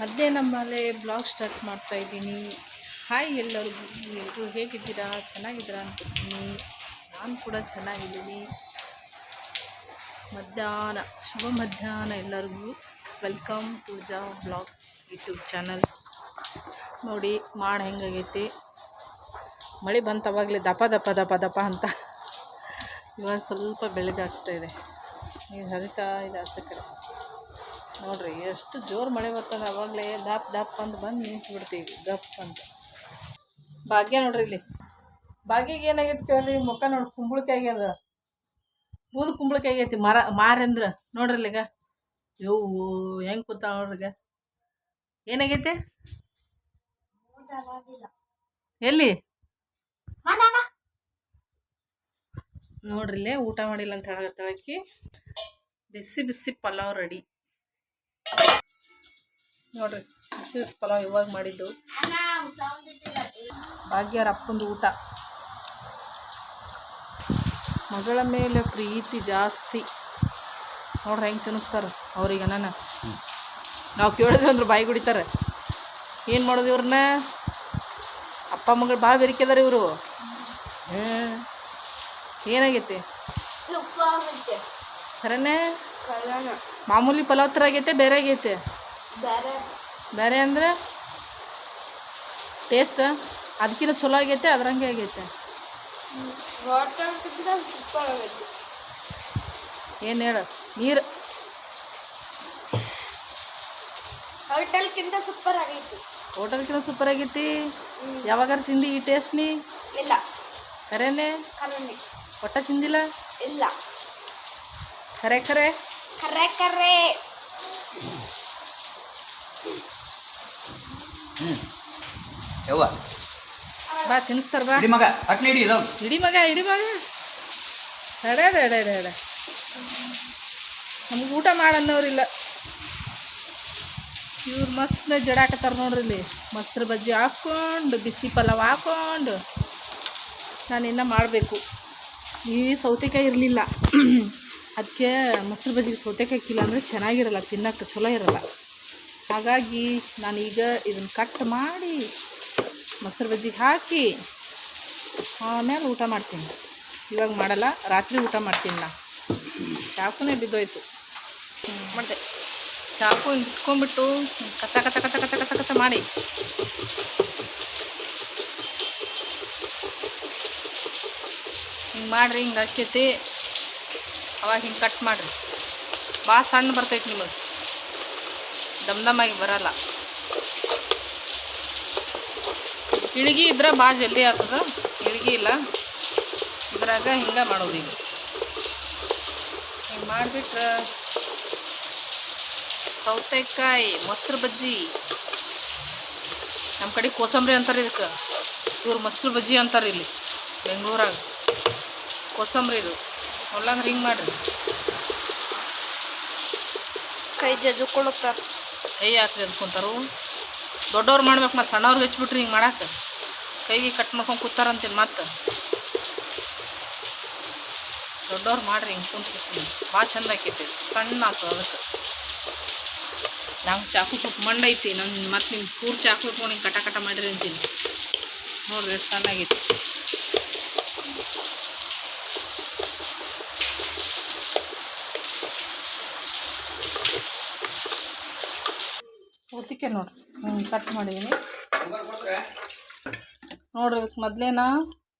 ಮತ್ತೆ ನಮ್ಮಲ್ಲೇ blog start ಮಾಡ್ತಾ ಇದ್ದೀನಿ. ಹಾಯ್ ಎಲ್ಲರಿಗೂ. ಎಲ್ಲರೂ ಹೇಗಿದ್ದೀರಾ? ಚೆನ್ನಾಗಿದ್ದೀರಾ ಅಂತಿದ್ದೀನಿ ನಾನು ಕೂಡ ಚೆನ್ನಾಗಿದ್ದೀನಿ. ಮಧ್ಯಾಹ್ನ, ಶುಭ ಮಧ್ಯಾಹ್ನ ಎಲ್ಲರಿಗೂ. Welcome to the blog YouTube channel ನೋಡಿ, ಮಾಡಿ ಹೆಂಗಾಗೈತಿ. ಮಳೆ ಬಂತವಾಗಲೇ ದಪ ದಪ ದಪ ದಪ ಅಂತ. ಇವಾಗ ಸ್ವಲ್ಪ ಬೆಳೆದಾಗ್ತಾ ಇದೆ. ನೀವು ಹರಿತಾ ಇದೆ ಆಚೆ ಕಡೆ ನೋಡ್ರಿ, ಎಷ್ಟು ಜೋರು ಮಳೆ ಬರ್ತದೆ, ಅವಾಗಲೇ ದಪ್ ದಪ್ ಅಂತ ಬಂದು ನಿಂತು ಬಿಡ್ತೀವಿ ದಪ್ ಅಂತ ಭಾಗ್ಯ ನೋಡ್ರಿ ಇಲ್ಲಿ. ಭಾಗ್ಯಗೆ ಏನಾಗೈತೆ ಕೇಳ್ರಿ ಮುಖ ನೋಡಿ, ಕುಂಬಳಕಾಯಿ ಆಗ್ಯದ ಬೂದು ಕುಂಬಳಕಾಯಿ ಆಗೈತಿ, ಮರ ಮಾರಂದ್ರ ನೋಡ್ರಿ ಈಗ ಯೋ, ಹೆಂಗೆ ಕೂತ ನೋಡ್ರಿ ಈಗ. ಏನಾಗೈತೆ? ಎಲ್ಲಿ? ನೋಡ್ರಿ ಇಲ್ಲೇ ಊಟ ಮಾಡಿಲ್ಲ ಅಂತ ಹೇಳಕತ್ತಾಳಕಿ ಬಿಸಿ ಬಿಸಿ ಪಲಾವ್ ರೆಡಿ. ನೋಡ್ರಿ ಬಿಸಿ ಪಲಾವ್ ಇವಾಗ ಮಾಡಿದ್ದು. ಭಾಗ್ಯರ ಅಪ್ಪಂದು ಊಟ. ಮಗಳ ಮೇಲೆ ಪ್ರೀತಿ ಜಾಸ್ತಿ. ನೋಡ್ರಿ ಹೆಂಗೆ ತಿನ್ನಿಸ್ತಾರೆ ಅವ್ರಿಗೆ ನಾನು ನಾವು ಕೇಳಿದ್ವಿ ಅಂದ್ರೆ ಬಾಯಿ ಕುಡಿತಾರೆ ಏನು ಮಾಡೋದು ಇವ್ರನ್ನ? ಅಪ್ಪ ಮಗಳು ಭಾಳ ಬೆರಿಕೆದಾರ ಇವರು. ಏನಾಗೈತಿ? ಖರೇನೆ ಮಾಮೂಲಿ ಪಲಾವ್ ಥರ ಆಗೈತೆ ಬೇರೆ ಆಗೈತೆ? ಬೇರೆ. ಅಂದ್ರೆ ಟೇಸ್ಟ್ ಅದಕ್ಕಿಂತ ಚಲೋ ಆಗೈತೆ ಅದ್ರಂಗೆ ಆಗೈತೆ. ಏನು ಹೇಳು? ನೀರು. ಹೋಟೆಲ್ಕಿಂತ ಸೂಪರ್ ಆಗೈತಿ ಹೋಟೆಲ್ಕಿಂತ ಸೂಪರ್ ಆಗೈತಿ ಯಾವಾಗಾರ ತಿಂದು ಈ ಟೇಸ್ಟ್ ನೀ? ಇಲ್ಲ. ಖರೇನೆ? ಕರೆ ಒಟ್ಟ ತಿಂದಿಲ್ಲ? ಇಲ್ಲ. ಖರೆ ಖರೆ. ಕರೆ ಕರೆ ಯವ್ವ? ಬಾ ತಿನ್ನಿಸ್ತಾರ ಬಾ. ಇಡಿ ಮಗ ಅಟ್ನೆ ಇಡಿ ಇದವ್. ಇಡಿ ಮಗ ಇಡಿ ಮಗ. ಎಡೆ ಎಡೆ ಎಡೆ ಎಡೆ ನಮ್ಗೆ ಊಟ ಮಾಡನ್ನೋರಿಲ್ಲ. ಇವ್ರು ಮಸ್ತ್ ಜಡಾಕತ್ತಾರ ನೋಡ್ರಿ ಇಲ್ಲಿ. ಮೊಸರು ಬಜ್ಜಿ ಹಾಕ್ಕೊಂಡು ಬಿಸಿ ಪಲಾವ್ ಹಾಕ್ಕೊಂಡು ನಾನು ಇನ್ನೂ ಮಾಡಬೇಕು. ಈ ಸೌತೆಕಾಯಿ ಇರಲಿಲ್ಲ. ಅದಕ್ಕೆ ಮೊಸರು ಬಜ್ಜಿಗೆ ಸೌತೆಕಾಯಿ ಕಿಲ್ಲ ಅಂದರೆ ಚೆನ್ನಾಗಿರಲ್ಲ ತಿನ್ನಕ್ಕೆ ಚಲೋ ಇರಲ್ಲ. ಹಾಗಾಗಿ ನಾನೀಗ ಇದನ್ನು ಕಟ್ ಮಾಡಿ ಮೊಸರು ಬಜ್ಜಿಗೆ ಹಾಕಿ ಆಮೇಲೆ ಊಟ ಮಾಡ್ತೀನಿ. ಇವಾಗ ಮಾಡಲ್ಲ ರಾತ್ರಿ ಊಟ ಮಾಡ್ತೀನಿ ನಾ. ಚಾಕುನೇ ಬಿದ್ದೋಯ್ತು. ಮಾಡಿದೆ ಚಾಕು ಇಟ್ಕೊಂಡ್ಬಿಟ್ಟು ಕಚ ಕಚ ಕಚ ಕಚ ಕಚ ಕಚ ಮಾಡಿ. ಹಿಂಗೆ ಮಾಡಿರಿ ಹಿಂಗೆ ಹಾಕೈತಿ ಅವಾಗ ಹಿಂಗೆ ಕಟ್ ಮಾಡಿರಿ. ಭಾಳ ಸಣ್ಣ ಬರ್ತೈತೆ ನಿಮಗೆ. ದಮ್ ದಮ್ಮಾಗಿ ಬರಲ್ಲ. ಇಳ್ಗಿ ಇದ್ರೆ ಭಾಳ ಜಲ್ದಿ ಆಗ್ತದೆ. ಇಳಿಗಿ ಇಲ್ಲ. ಇದ್ರಾಗ ಹಿಂಗೆ ಮಾಡೋದು ಈಗ. ಹಿಂಗೆ ಮಾಡಿಬಿಟ್ರೆ ಸೌತೆಕಾಯಿ ಮೊಸರು ಬಜ್ಜಿ. ನಮ್ಮ ಕಡೆ ಕೋಸಂಬರಿ ಅಂತಾರೆ ಇದಕ್ಕೆ. ಇವ್ರು ಮೊಸರು ಬಜ್ಜಿ ಅಂತಾರೆ ಇಲ್ಲಿ ಬೆಂಗಳೂರಾಗ. ಕೋಸಂಬರಿ ಇದು. ಹೊಲ್ಲಾಂದ್ರೆ ಹಿಂಗೆ ಮಾಡಿರಿ. ಕೈ ಜಜ್ಕೊಳತ್ತ. ಕೈ ಹಾಕಿ ಅಂದ್ಕೊಂತಾರು ದೊಡ್ಡವ್ರು ಮಾಡ್ಬೇಕು ಮತ್ತು ಸಣ್ಣವ್ರಿಗೆ ಹಚ್ಬಿಟ್ರಿ ಹಿಂಗೆ ಮಾಡಕ್ಕೆ ಕೈಗೆ ಕಟ್ ಮಾಡ್ಕೊಂಡು ಕೂತಾರಂತೀನಿ ಮತ್ತೆ? ದೊಡ್ಡವ್ರು ಮಾಡ್ರಿ, ಹಿಂಗೆ ಕುಂತು ಭಾಳ ಚಂದ ಆಕೈತಿ. ಸಣ್ಣ ಆಗ್ತದೆ ಅದಕ್ಕೆ. ನಂಗೆ ಚಾಕು ಸ್ವಲ್ಪ ಮಂಡೈತಿ ನಾನು ಮತ್ತೆ ನಿಮ್ಗೆ ಪೂರ್ ಚಾಕು ಇಟ್ಕೊಂಡು ಹಿಂಗೆ ಕಟ ಕಟ ಮಾಡಿರಿ ಅಂತೀನಿ. ನೋಡ್ರಿ ಎಷ್ಟು ಚೆನ್ನಾಗೈತಿ ಉದ್ದಿಕೆ ನೋಡ್ರಿ ಹ್ಞೂ ಕಟ್ ಮಾಡಿದ್ದೀನಿ ನೋಡ್ರಿ ಇದಕ್ಕೆ ಮೊದಲೇನ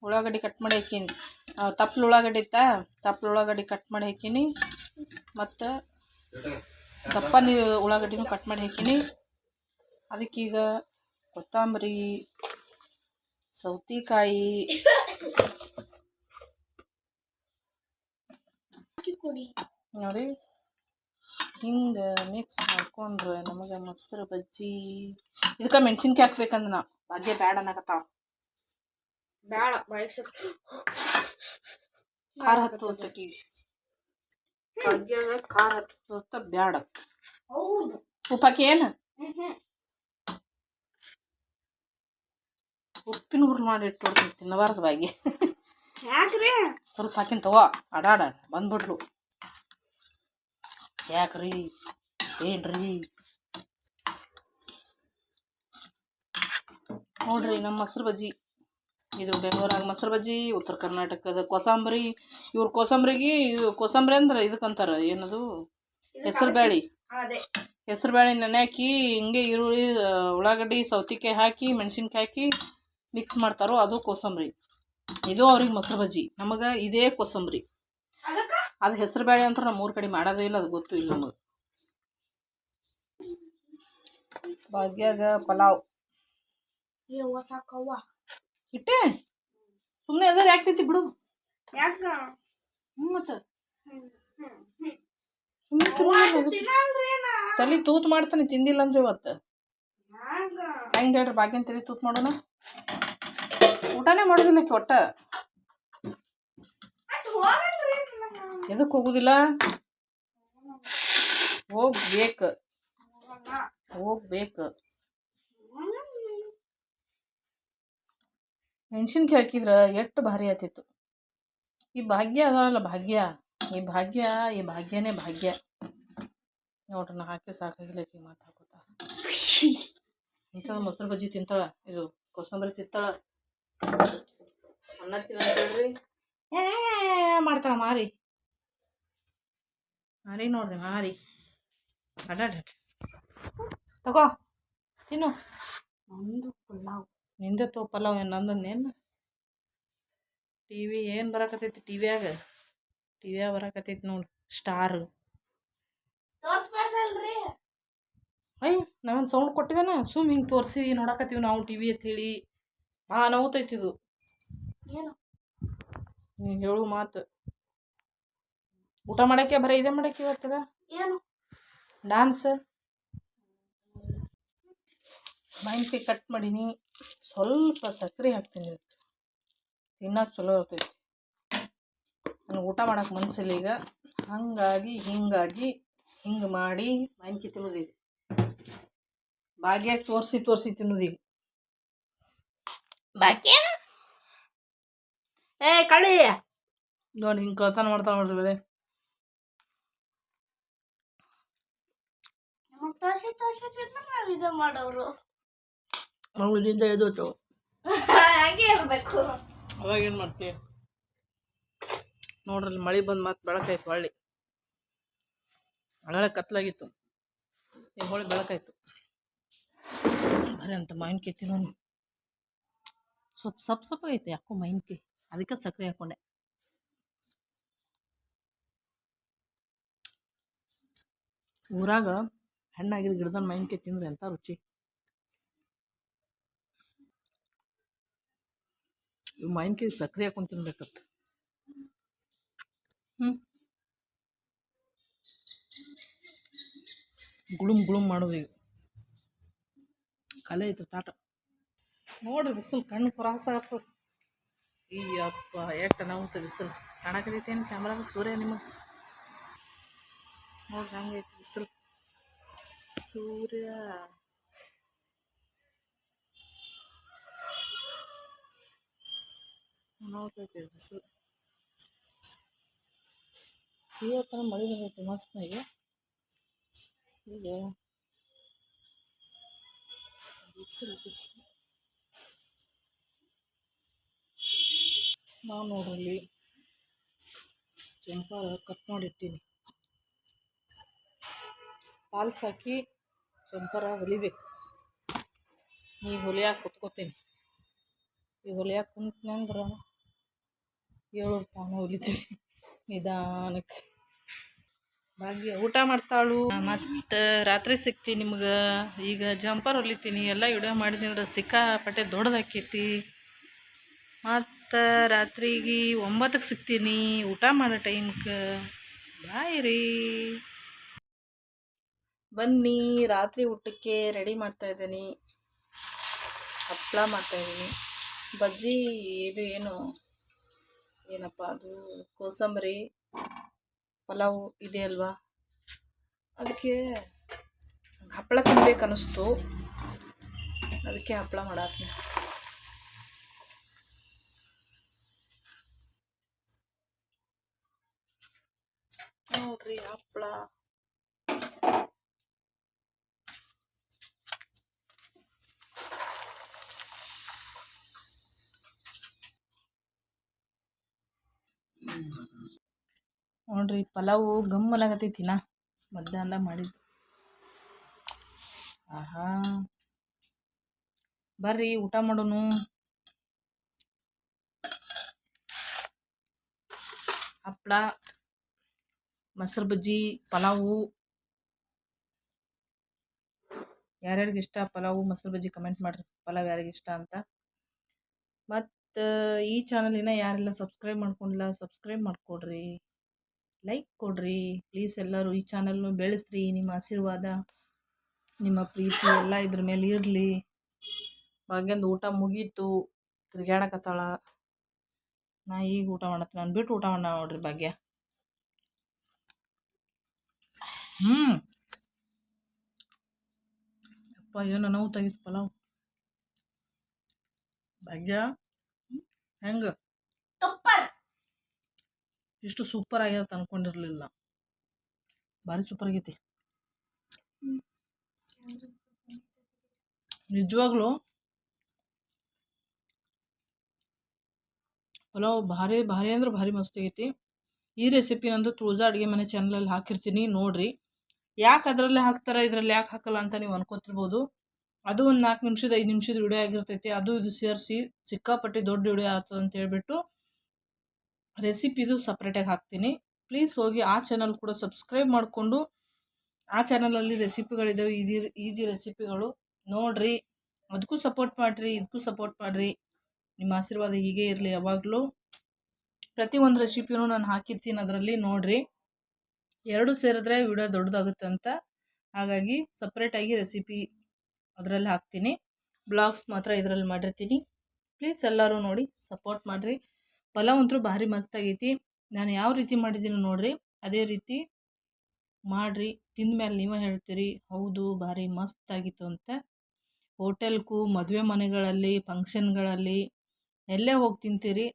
ಉಳ್ಳಾಗಡ್ಡಿ ಕಟ್ ಮಾಡಿ ಹಾಕೀನಿ. ತಪ್ಪಲು ಉಳ್ಳಾಗಡ್ಡಿ ಇತ್ತಾ? ತಪ್ಪಲು ಉಳ್ಳಾಗಡ್ಡಿ ಕಟ್ ಮಾಡಿ ಹಾಕೀನಿ. ಮತ್ತು ದಪ್ಪ ನೀರು ಉಳ್ಳಾಗಡ್ಡಿನೂ ಕಟ್ ಮಾಡಿ ಹಾಕೀನಿ. ಅದಕ್ಕೀಗ ಕೊತ್ತಂಬರಿ ಸೌತೆಕಾಯಿ ನೋಡಿ ಹಿಂಗೆ ಮಿಕ್ಸ್ ಮಾಡ್ಕೊಂಡ್ರೆ ನಮಗೆ ಮೊಸರು ಬಜ್ಜಿ. ಇದಕ್ಕೆ ಮೆಣಸಿನ್ಕಾಯಿ ಹಾಕ್ಬೇಕಂದ್ರೆ ನಾ ಭಾಗ್ಯ ಬ್ಯಾಡ ಅನ್ನಕತ್ತಾವ ಬೇಡ ಬಯಸುತ್ತೆ ಖಾರ ಹತ್ತೋತಕಿ ಭಾಗ್ಯದ ಖಾರ ಹತ್ತೋತ ಬ್ಯಾಡ. ಹೌದು. ಉಪ್ಪಾಕಿ ಏನು? ಉಪ್ಪಿನ ಹುರು ಮಾಡಿ ಇಟ್ಟು ತಿನ್ನಬಾರ್ದು ಬಾಗಿ ಯಾಕ್ರಿ? ಸ್ವಲ್ಪ ಹಾಕಿನ ತಗೋ. ಅಡಾಡ ಬಂದ್ಬಿಟ್ಲು. ಯಾಕ್ರಿ? ಏನ್ರಿ? ನೋಡ್ರಿ ನಮ್ಮ ಮೊಸರು ಬಜ್ಜಿ. ಇದು ಬೆಂಗಳೂರಾಗ ಮೊಸರು ಬಜ್ಜಿ ಉತ್ತರ ಕರ್ನಾಟಕದ ಕೋಸಂಬರಿ. ಇವ್ರ ಕೋಸಂಬರಿಗೆ ಇದು ಕೋಸಂಬರಿ ಅಂದ್ರೆ ಇದಕ್ಕಂತಾರೆ ಏನದು? ಹೆಸರು ಬ್ಯಾಳಿ. ಹೆಸರು ಬ್ಯಾಳಿ ನೆನೆ ಹಾಕಿ ಹಿಂಗೆ ಈರುಳ್ಳಿ ಉಳ್ಳಾಗಡ್ಡಿ ಸೌತಿಕಾಯಿ ಹಾಕಿ ಮೆಣಸಿನ್ಕಾಯಿ ಹಾಕಿ ಮಿಕ್ಸ್ ಮಾಡ್ತಾರೋ ಅದು ಕೋಸಂಬರಿ. ಇದು ಅವ್ರಿಗೆ ಮೊಸರು ಬಜ್ಜಿ. ನಮಗೆ ಇದೇ ಕೋಸಂಬರಿ. ಅದು ಹೆಸರು ಬ್ಯಾಳಿ ಅಂತ ನಮ್ಮ ಊರ ಕಡೆ ಮಾಡೋದೇ ಇಲ್ಲ ಅದು ಗೊತ್ತು ಇಲ್ಲ ನಮಗೆ. ಭಾಗ್ಯಾಗ ಪಲಾವ್. ಇಟ್ಟೆ? ಸುಮ್ಮನೆ ಎಲ್ಲರೂ ಯಾಕೆ ತಿಂತಿ ಬಿಡು. ಯಾಕ? ಹ್ಞೂ ಮತ್ತು. ಸುಮ್ಮನೆ ನಾ. ತಲೆ ತೂತ್ ಮಾಡ್ತಾನೆ ತಿಂದಿಲ್ಲ ಅಂದ್ರೆ ಇವತ್ತು ಹೆಂಗೆ ಹೇಳ್ರಿ ಬಾಗಿನ ತಲೆ ತೂತ್ ಮಾಡೋಣ? ಊಟನೇ ಮಾಡೋದಿಲ್ಲ ಕೊಟ್ಟ ಒಟ್ಟ. ಎದಕ್ಕೆ ಹೋಗುದಿಲ್ಲ? ಹೋಗ್ಬೇಕು. ಹೋಗ್ಬೇಕು. ಮೆಣಸಿನ್ಕಾಯಿ ಹಾಕಿದ್ರೆ ಎಷ್ಟು ಭಾರಿ ಆತಿತ್ತು. ಈ ಭಾಗ್ಯ ಅದಲ್ಲ ಭಾಗ್ಯ, ಈ ಭಾಗ್ಯ, ಈ ಭಾಗ್ಯನೇ ಭಾಗ್ಯ. ನೋಡ್ರಿ, ನಾ ಹಾಕಿ ಸಾಕಾಗಿಲ್ಲ ಈಗ ಮಾತು ಹಾಕೋತ. ಇಂಥದ್ದು ಮೊಸರು ಬಜ್ಜಿ ತಿಂತಾಳ, ಇದು ಕೋಸಂಬರಿ ತಿಂತಾಳ. ಅನ್ನ ತಿನ್ನ ಏ, ಮಾಡ್ತಾಳ ಮಾರಿ. ಮಾರಿ ನೋಡ್ರಿ, ಮಾರಿ. ಅಡ್ಡಾಡ ತಗೋ, ತಿನ್ನು. ಒಂದು ಪುಲಾವ್. ನಿಂದೆ ತೋ ಪಲಾವ್ ಏನು ನಂದನ್ನೇನು ಟಿ ವಿ ಏನು ಬರಕತ್ತೈತಿ ಟಿ ವಿಯಾಗ ಟಿ ವಿಯಾಗ ಬರಕತೈತಿ ನೋಡಿ ಸ್ಟಾರ್ ಅಯ್ಯ ನಾವೇನು ಸೌಂಡ್ ಕೊಟ್ಟಿವೇನ ಸುಮ್ ಹಿಂಗೆ ತೋರಿಸಿವಿ ನೋಡಕತ್ತೀವಿ ನಾವು ಟಿ ವಿ ಅಂತ ಹೇಳಿ. ಆ ನೋವುತೈತಿ ಇದು. ಏನು? ನೀನು ಹೇಳು ಮಾತು. ಊಟ ಮಾಡಕ್ಕೆ ಬರೀ ಇದೇ ಮಾಡಕ್ಕೆ ಇವತ್ತದ ಏನು? ಡಾನ್ಸ್ ಮೈಂಡ್ ಕಟ್ ಮಾಡೀನಿ. ಸ್ವಲ್ಪ ಸಕ್ಕರೆ ಹಾಕ್ತೀನಿ ಇದಕ್ಕೆ ತಿನ್ನೋಕೆ ಚಲೋ ಇರ್ತೈತಿ. ನನಗೆ ಊಟ ಮಾಡೋಕೆ ಮನಸ್ಸಿಲ್ಲ ಈಗ. ಹಾಗಾಗಿ ಹಿಂಗಾಗಿ ಹಿಂಗೆ ಮಾಡಿ ಮಾವಿನಕಾಯಿ ತಿನ್ನೋದೀಗ ಭಾಗ್ಯಾಗ ತೋರಿಸಿ ತೋರಿಸಿ ತಿನ್ನೋದೀಗ ಬಾಕಿ ಏ ಕಳಿ ನೋಡಿ ಹಿಂಗೆ ಕಳ್ತನ ಮಾಡ್ತಾ ನೋಡ್ರಿ ಬೇರೆ ತೋರ್ಸಿ ತೋರ್ಸಿ ಮಾಡೋರು. ಅವಳಿಂದ ಎದೋತು ಹಾಗೆ ಇರಬೇಕು. ಅವಾಗ ಏನು ಮಾಡ್ತೀವಿ ನೋಡ್ರಲ್ಲಿ ಮಳೆ ಬಂದು ಮತ್ತೆ ಬೆಳಕಾಯ್ತು ಹೊಳ್ಳಿ. ಹಳೆ ಕತ್ಲಾಗಿತ್ತು. ಈಗ ಹೊಳ್ಳಿ ಬೆಳಕಾಯ್ತು. ಬರೀ ಅಂತ ಮಾವಿನಕಾಯಿ ತಿನ್ನೋನು. ಸ್ವಲ್ಪ ಸಪ್ ಸಪ್ ಐತೆ ಯಾಕೋ ಮಾವಿನಕಾಯಿ ಅದಕ್ಕೆ ಸಕ್ಕರೆ ಹಾಕೊಂಡೆ. ಊರಾಗ ಹಣ್ಣಾಗಿರೋ ಗಿಡದ ಮಾವಿನಕಾಯಿ ತಿಂದ್ರೆ ಎಂಥ ರುಚಿ? ಇವು ಮಾವಿನಕಾಯಿ ಸಕ್ಕರೆ ಹಾಕೊಂಡು ತಿನ್ಬೇಕತ್ತ ಹ್ಞೂ ಗುಳುಮ್ ಗುಳುಮ್ ಮಾಡೋದು ಈಗ. ಕಲೆ ಐತೆ ತಾಟ. ನೋಡ್ರಿ ಬಿಸಿಲು, ಕಣ್ಣು ಕ್ರಾಸ್ ಆಗ್ತದೆ. ಅಪ್ಪ ಎಷ್ಟು ಅನಾಹುತ ಬಿಸಿಲು. ಕಾಣಕೈತೇನು ಕ್ಯಾಮ್ರಾಗ ಸೂರ್ಯ ನಿಮಗೆ. ನೋಡ್ರಿ ಹಂಗೈತೆ ಬಿಸಿಲು. ಸೂರ್ಯ. ನೋಡ್ತೈತೆ ಮಳೆ ಬಂದೈತೆ, ಮಸ್ತ್ ಈಗ? ಬಿಸಿಲು ಬಿಸಿಲು. ನಾವು ನೋಡ್ರಲ್ಲಿ ಜಂಪಾರ ಕಟ್ ಮಾಡಿರ್ತೀನಿ. ಪಾಲ್ಸ್ ಹಾಕಿ ಜಂಪಾರ ಹೊಲಿಬೇಕು. ಈಗ ಹೊಲಿಯಾಕೆ ಕುತ್ಕೋತೀನಿ. ಈ ಹೊಲಿಯಾಕೆ ಕುಂತ್ನಿ ಅಂದ್ರೆ ಏಳು ತಾನು ಹೊಲಿತೀನಿ ನಿಧಾನಕ್ಕೆ ಭಾಗ್ಯ, ಊಟ ಮಾಡ್ತಾಳು. ಮತ್ತು ರಾತ್ರಿ ಸಿಕ್ತಿ ನಿಮ್ಗೆ. ಈಗ ಜಂಪರ್ ಹೊಲಿತೀನಿ, ಎಲ್ಲ ವಿಡಿಯೋ ಮಾಡಿದ್ರೆ ಸಿಕ್ಕಾಪಟ್ಟೆ ದೊಡ್ಡದಾಕೈತಿ. ಮತ್ತು ರಾತ್ರಿಗೆ ಒಂಬತ್ತಕ್ಕೆ ಸಿಕ್ತೀನಿ. ಊಟ ಮಾಡೋ ಟೈಮ್ಗೆ ಬಾಯ್ ರೀ. ಬನ್ನಿ, ರಾತ್ರಿ ಊಟಕ್ಕೆ ರೆಡಿ ಮಾಡ್ತಾ ಇದ್ದೀನಿ. ಹಪ್ಪಳ ಮಾಡ್ತಾಯಿದ್ದೀನಿ ಬಜ್ಜಿ ಇದು ಏನು? ಏನಪ್ಪ ಅದು ಕೋಸಂಬರಿ, ಪಲಾವು ಇದೆ ಅಲ್ವಾ? ಅದಕ್ಕೆ ಹಪ್ಪಳ ತಿನ್ಬೇಕು ಅನ್ನಿಸ್ತು ಅದಕ್ಕೆ ಹಪ್ಪಳ ಮಾಡತ್ತೀನಿ ನೋಡ್ರಿ ಹಪ್ಪಳ. ನೋಡ್ರಿ, ಪಲಾವು ಗಮ್ಮನಾಗತೈತಿ ನಾ ಮಧ್ಯಾಹ್ನ ಮಾಡಿದ್ದು. ಆಹಾ. ಬರ್ರಿ, ಊಟ ಮಾಡೋನು ಹಪ್ಪಳ ಮೊಸರು ಬಜ್ಜಿ, ಪಲಾವು. ಯಾರ್ಯಾರಿಗೆ ಇಷ್ಟ ಪಲಾವು, ಮೊಸರು ಬಜ್ಜಿ ಕಮೆಂಟ್ ಮಾಡ್ರಿ. ಪಲಾವ್ ಯಾರಿಗೆ ಇಷ್ಟ ಅಂತ. ಮತ್ತು ಈ ಚಾನಲಿನ ಯಾರೆಲ್ಲ ಸಬ್ಸ್ಕ್ರೈಬ್ ಮಾಡ್ಕೊಂಡಿಲ್ಲ ಸಬ್ಸ್ಕ್ರೈಬ್ ಮಾಡಿಕೊಡ್ರಿ. ಲೈಕ್ ಕೊಡ್ರಿ. ಪ್ಲೀಸ್ ಎಲ್ಲರೂ ಈ ಚಾನಲ್ನು ಬೆಳೆಸ್ರಿ. ನಿಮ್ಮ ಆಶೀರ್ವಾದ, ನಿಮ್ಮ ಪ್ರೀತಿ ಎಲ್ಲ ಇದ್ರ ಮೇಲೆ ಇರಲಿ. ಭಾಗ್ಯಂದು ಊಟ ಮುಗೀತು. ತಿರ್ಗ್ಯಾಡಕತ್ತಾಳ. ನಾ ಈಗ ಊಟ ಮಾಡತ್ತೆ ನಾನು ಬಿಟ್ಟು ಊಟ ಮಾಡ ನೋಡ್ರಿ ಭಾಗ್ಯ. ಹ್ಞೂ ಅಪ್ಪ ಏನೋ ನೋವು ತೆಗಿತು ಪಲಾವ್ ಭಾಗ್ಯ. ಹೆಂಗೆ? ಸೂಪರ್. ಇಷ್ಟು ಸೂಪರ್ ಆಗ್ಯದ ಅನ್ಕೊಂಡಿರ್ಲಿಲ್ಲ. ಭಾರಿ ಸೂಪರ್ ಆಗೈತಿ. ನಿಜವಾಗ್ಲೂ ಪಲಾವ್ ಭಾರಿ ಭಾರಿ ಅಂದ್ರೆ ಭಾರಿ ಮಸ್ತ್ ಆಗೈತಿ. ಈ ರೆಸಿಪಿ ನಂದು ತುಳಜಾ ಅಡುಗೆ ಮನೆ ಚಾನಲಲ್ಲಿ ಹಾಕಿರ್ತೀನಿ ನೋಡ್ರಿ. ಯಾಕೆ ಅದರಲ್ಲೇ ಹಾಕ್ತಾರೆ ಇದರಲ್ಲಿ ಯಾಕೆ ಹಾಕಲ್ಲ ಅಂತ ನೀವು ಅನ್ಕೋತಿರ್ಬೋದು. ಅದು ಒಂದು ನಾಲ್ಕು ನಿಮಿಷದ, ಐದು ನಿಮಿಷದ ವಿಡಿಯೋ ಆಗಿರ್ತೈತಿ. ಅದು ಇದು ಸೇರಿಸಿ ಸಿಕ್ಕಾಪಟ್ಟೆ ದೊಡ್ಡ ವಿಡಿಯೋ ಆಗ್ತದೆ ಅಂತ ಹೇಳ್ಬಿಟ್ಟು ರೆಸಿಪಿದು ಸಪ್ರೇಟಾಗಿ ಹಾಕ್ತೀನಿ. ಪ್ಲೀಸ್ ಹೋಗಿ ಆ ಚಾನಲ್ ಕೂಡ ಸಬ್ಸ್ಕ್ರೈಬ್ ಮಾಡಿಕೊಂಡು ಆ ಚಾನಲಲ್ಲಿ ರೆಸಿಪಿಗಳಿದ್ದಾವೆ ಈಜಿ ಈಜಿ ರೆಸಿಪಿಗಳು ನೋಡ್ರಿ. ಅದಕ್ಕೂ ಸಪೋರ್ಟ್ ಮಾಡಿರಿ ಇದಕ್ಕೂ ಸಪೋರ್ಟ್ ಮಾಡಿರಿ. ನಿಮ್ಮ ಆಶೀರ್ವಾದ ಹೀಗೆ ಇರಲಿ ಯಾವಾಗಲೂ. ಪ್ರತಿಯೊಂದು ರೆಸಿಪಿನೂ ನಾನು ಹಾಕಿರ್ತೀನಿ ಅದರಲ್ಲಿ, ನೋಡ್ರಿ. ಎರಡು ಸೇರಿದ್ರೆ ವಿಡಿಯೋ ದೊಡ್ಡದಾಗುತ್ತೆ ಅಂತ. ಹಾಗಾಗಿ ಸಪ್ರೇಟಾಗಿ ರೆಸಿಪಿ ಅದರಲ್ಲಿ ಹಾಕ್ತೀನಿ. ಬ್ಲಾಗ್ಸ್ ಮಾತ್ರ ಇದರಲ್ಲಿ ಮಾಡಿರ್ತೀನಿ. ಪ್ಲೀಸ್ ಎಲ್ಲರೂ ನೋಡಿ ಸಪೋರ್ಟ್ ಮಾಡಿರಿ. ಪಲಾವ್ ಅಂತೂ ಭಾರಿ ಮಸ್ತಾಗೈತಿ. ನಾನು ಯಾವ ರೀತಿ ಮಾಡಿದ್ದೀನಿ ನೋಡಿರಿ, ಅದೇ ರೀತಿ ಮಾಡಿರಿ. ತಿಂದ್ಮೇಲೆ ನೀವೇ ಹೇಳ್ತೀರಿ, ಹೌದು, ಭಾರಿ ಮಸ್ತಾಗಿತ್ತು ಅಂತ. ಹೋಟೆಲ್ಗೂ, ಮದುವೆ ಮನೆಗಳಲ್ಲಿ, ಫಂಕ್ಷನ್ಗಳಲ್ಲಿ, ಎಲ್ಲೇ ಹೋಗಿ ತಿಂತೀರಿ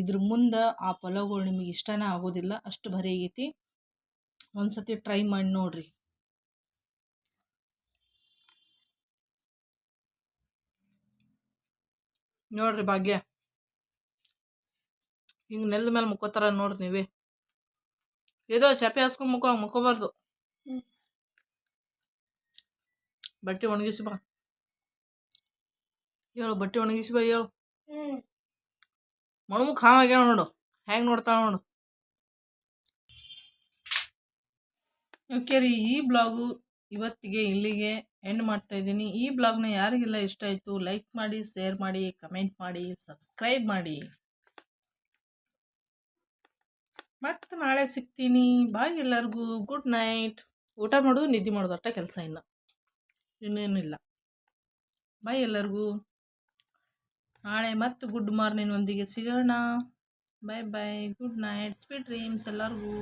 ಇದ್ರ ಮುಂದೆ ಆ ಪಲಾವ್ಗಳು ನಿಮಗೆ ಇಷ್ಟನೇ ಆಗೋದಿಲ್ಲ, ಅಷ್ಟು ಭಾರಿ ಆಗೈತಿ. ಒಂದು ಸತಿ ಟ್ರೈ ಮಾಡಿ ನೋಡ್ರಿ. ನೋಡ್ರಿ ಭಾಗ್ಯ. ಹಿಂಗೆ ನೆಲ್ದ ಮೇಲೆ ಮುಕ್ಕೋತಾರ ನೋಡ್ರಿ ನೀವೇ. ಏದೋ ಚಾಪೆ ಹಾಸ್ಕೊಂಡ್ ಮುಕ್ಕೋ ಮುಕ್ಕೋಬಾರ್ದು. ಬಟ್ಟೆ ಒಣಗಿಸಿ ಬಾ. ಹೇಳು ಬಟ್ಟೆ ಒಣಗಿಸಿ ಬಾ ಹೇಳು. ಹ್ಮ್. ಮಣಮು ಖಾವಾಗ್ಯಾವ ನೋಡು. ಹೆಂಗೆ ನೋಡ್ತಾಳ ನೋಡು. ಓಕೆ ರೀ ಈ ಬ್ಲಾಗು ಇವತ್ತಿಗೆ ಇಲ್ಲಿಗೆ ಎಂಡ್ ಮಾಡ್ತಾ ಇದ್ದೀನಿ. ಈ ಬ್ಲಾಗ್ನ ಯಾರಿಗೆಲ್ಲ ಇಷ್ಟ ಆಯಿತು ಲೈಕ್ ಮಾಡಿ, ಶೇರ್ ಮಾಡಿ, ಕಮೆಂಟ್ ಮಾಡಿ, ಸಬ್ಸ್ಕ್ರೈಬ್ ಮಾಡಿ. ಮತ್ತೆ ನಾಳೆ ಸಿಗ್ತೀನಿ. ಬಾಯ್ ಎಲ್ಲರಿಗೂ. Good night. ಊಟ ಮಾಡೋದು ನಿದ್ದೆ ಮಾಡೋದು ಅಷ್ಟೇ ಕೆಲಸ ಇಲ್ಲ ಇನ್ನೇನಿಲ್ಲ. ಬಾಯ್ ಎಲ್ಲರಿಗೂ. ನಾಳೆ ಮತ್ತು ಗುಡ್ ಮಾರ್ನಿಂಗ್ ಒಂದಿಗೆ ಸಿಗೋಣ. Bye bye. Good night. Sweet dreams ಎಲ್ಲರಿಗೂ.